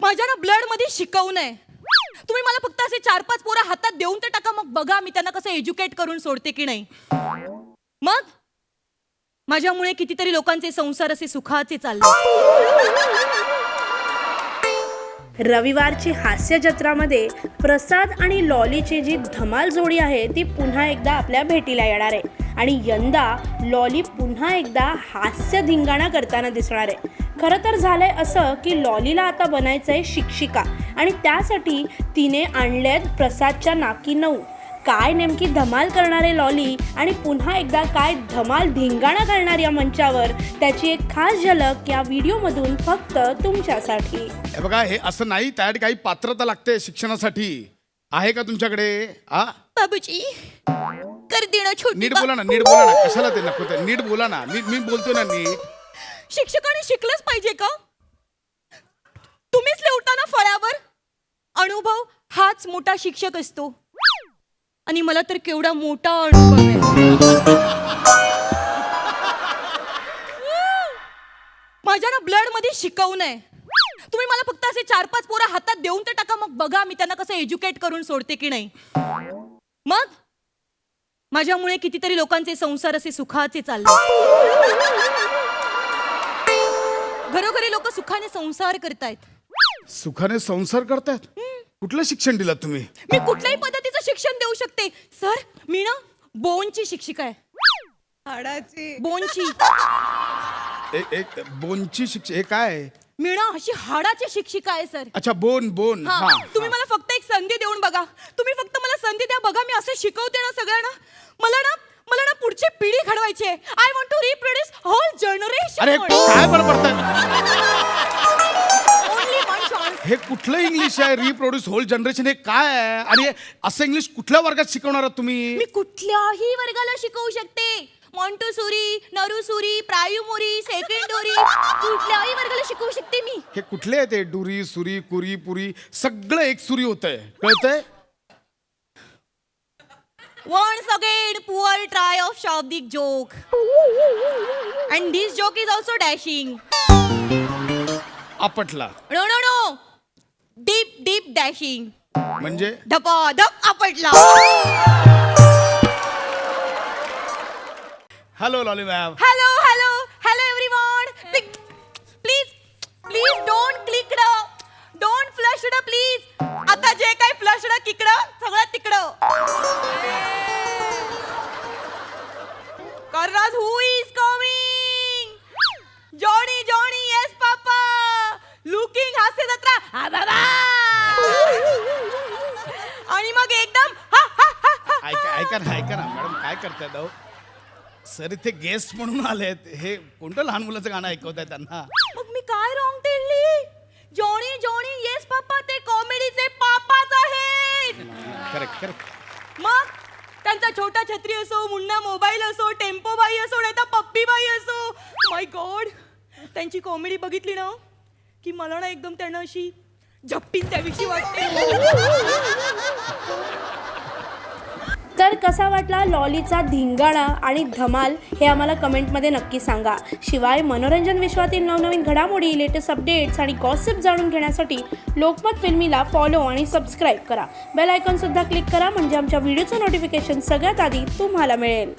माझ्या ना ब्लडमध्ये शिकवू नये. तुम्ही मला फक्त असे चार पाच पोरं हातात देऊन तर टाका मग बघा मी त्यांना कसं एज्युकेट करून सोडते की नाही. मग? माझ्यामुळे कितीतरी लोकांचे संसार असे सुखाचे चालले. रविवारची हास्य जत्रामध्ये प्रसाद आणि लॉलीची जी धमाल जोडी आहे ती पुन्हा एकदा आपल्या भेटीला येणार आहे. आणि यंदा लॉली पुन्हा एकदा हास्य धिंगाणा करताना दिसणार आहे. खरं तर झालंय असं की लॉलीला आता बनायचं आहे शिक्षिका आणि त्यासाठी तिने आणलेत प्रसादच्या नाकी नऊ. काय नेमकी धमाल करणारे लॉली आणि पुन्हा एकदा काय धमाल धिंगाणा करणार या मंचावर त्याची एक खास झलक या व्हिडिओमधून फक्त तुमच्यासाठी. हे बघा हे असं नाही त्यासाठी काही पात्रता लागते शिक्षणासाठी. आहे का तुमच्याकडे? आ? बाबूजी. कर देणं छोटी नीट बोला ना नीट बोला ना. कशाला ते नको ते? नीट बोला ना. नीट मी बोलतोय ना नीट. शिक्षकाने शिकलंच पाहिजे का? तुम्हीच लिवता ना फळ्यावर अनुभव हाच मोठा शिक्षक असतो. आणि मला तर केवढा मोठा अनुभव आहे. माझ्या ना ब्लडमध्ये शिकवू नये. तुम्ही मला फक्त असे चार पाच पोरं हातात देऊन तर टाका. मग बघा मी त्यांना कसं एज्युकेट करून सोडते की नाही. मग? माझ्यामुळे कितीतरी लोकांचे संसार असे सुखाचे चालले घरोघरी लोक सुखाने संसार करतायत. सुखाने संसार करतायत? कुठलं शिक्षण दिलं तुम्ही? मी कुठल्याही पद्धतीचं शिक्षण देऊ शकते. सर मी ना बोनची शिक्षिका आहे. हाडाची. बोनची. एक एक बोनची शिक्षण हे काय? आहे? मी ना अशी हाडाची शिक्षिका आहे सर. अच्छा बोन बोन. हा हा तुम्ही मला फक्त एक संधी देऊन बघा. तुम्ही फक्त मला संधी द्या बघा मी असं शिकवते ना सगळ्यांना. मला ना मला ना पुढची पिढी घडवायची आहे. I want to reproduce whole अरे जनरेशन काय बरं पडतंय? ओनली वन चान्स हे कुठलं इंग्लिश आहे रिप्रोड्यूस होल जनरेशन हे काय आहे? आणि असं इंग्लिश कुठल्या वर्गात शिकवणार आहात तुम्ही? मी कुठल्याही वर्गाला शिकवू शकते. मॉन्टोसुरी नरुसुरी प्रायुमोरी सेकंडोरी कुठल्याही वर्गाला शिकवू शकते मी हे कुठले आहे ते डुरी सुरी कुरी पुरी सगळं एक सुरी होत आहे कळतंय Once again, poor try of Shabdik joke. And this joke is also dashing. आपटला No, no, no. Deep, deep dashing. म्हणजे धपा धप आपटला hello lolly ma'am hello hello hello everyone please please don't click don't flush please आता जे काही flush किकडं? सगळं तिकडं. कर्राज who is coming Johnny Johnny yes papa looking Hasya Jatra. हा बाबा आणि मग एकदम हा हा हा हा. ऐका ऐका ना ऐका ना. मॅडम काय करतायत अहो सर इथे गेस्ट म्हणून आलेत. हे कोणतं लहान मुलाचं गाणं ऐकवत आहे त्यांना? मग मी काय रॉंग टेलली जॉनी जॉनी येस पापा ते कॉमेडीचे पापाच आहेत. करेक्ट करेक्ट मग त्यांचा छोटा छत्री असो मुन्ना मोबाईल असो टेम्पो बाई असो नाही तर पप्पी बाई असो. माय गॉड त्यांची कॉमेडी बघितली ना? की मला ना एकदम त्यांना अशी झप्पीच त्याविषयी वाटते. तर कसा वाटला लॉलीचा धिंगाणा आणि धमाल हे आम्हाला कमेंटमध्ये नक्की सांगा. शिवाय मनोरंजन विश्वातील नवनवीन घडामोडी लेटेस्ट अपडेट्स आणि गॉसिप जाणून घेण्यासाठी लोकमत फिल्मीला फॉलो आणि सबस्क्राईब करा. बेल आयकॉनसुद्धा क्लिक करा म्हणजे आमच्या व्हिडिओचं नोटिफिकेशन सगळ्यात आधी तुम्हाला मिळेल.